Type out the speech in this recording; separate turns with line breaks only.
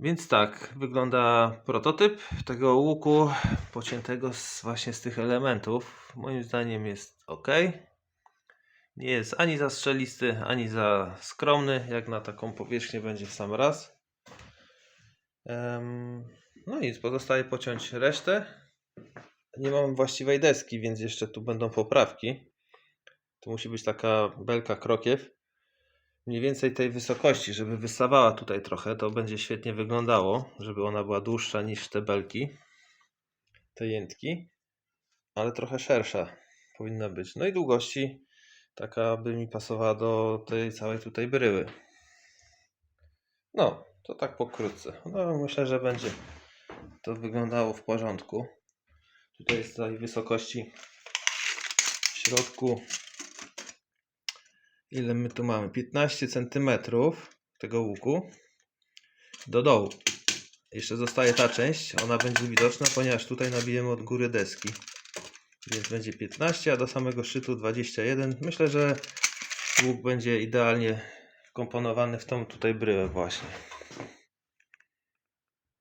Więc tak wygląda prototyp tego łuku pociętego z, właśnie z tych elementów. Moim zdaniem jest ok. Nie jest ani za strzelisty, ani za skromny, jak na taką powierzchnię będzie w sam raz. No nic, pozostaje pociąć resztę. Nie mam właściwej deski, więc jeszcze tu będą poprawki. To musi być taka belka krokiew. Mniej więcej tej wysokości, żeby wystawała tutaj trochę, to będzie świetnie wyglądało, żeby ona była dłuższa niż te belki, te jętki, ale trochę szersza powinna być. No i długości taka by mi pasowała do tej całej tutaj bryły. No, to tak pokrótce. No, myślę, że będzie to wyglądało w porządku. Tutaj jest tej wysokości w środku. Ile my tu mamy? 15 cm tego łuku do dołu. Jeszcze zostaje ta część, ona będzie widoczna, ponieważ tutaj nabijemy od góry deski. Więc będzie 15, a do samego szczytu 21. Myślę, że łuk będzie idealnie wkomponowany w tą tutaj bryłę właśnie.